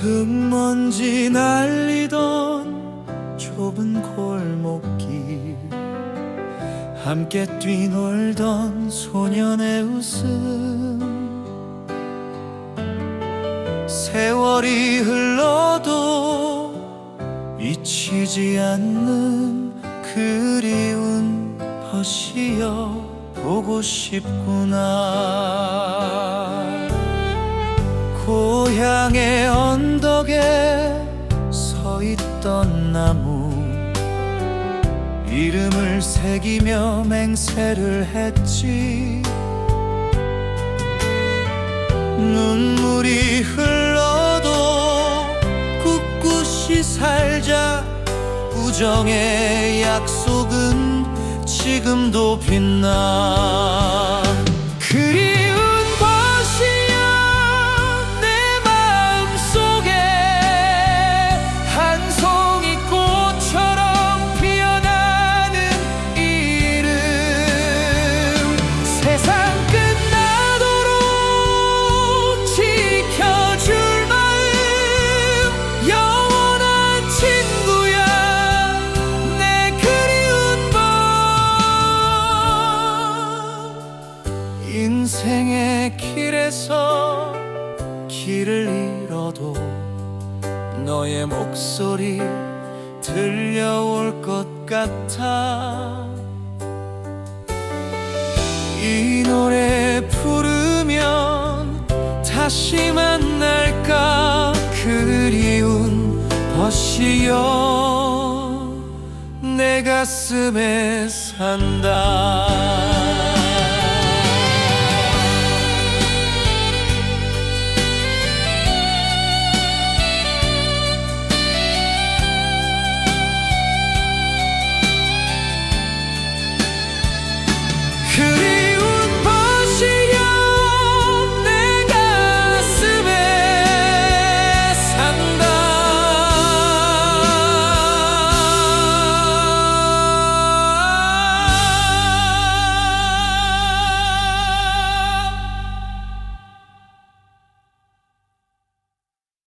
흙먼지 날리던 좁은 골목길 함께 뛰놀던 소년의 웃음. 세월이 흘러도 잊히지 않는 그리운 벗이여 보고 싶구나. 고향의 서 있던 나무. 이름을 새기며 맹세를 했지. 눈물이 흘러도 꿋꿋이 살자. 우정의 약속은 지금도 빛나 인생의 길에서 길을 잃어도 너의 목소리 들려올 것 같아. 이 노래 부르면 다시 만날까? 그리운 벗이여 내 가슴에 산다 그리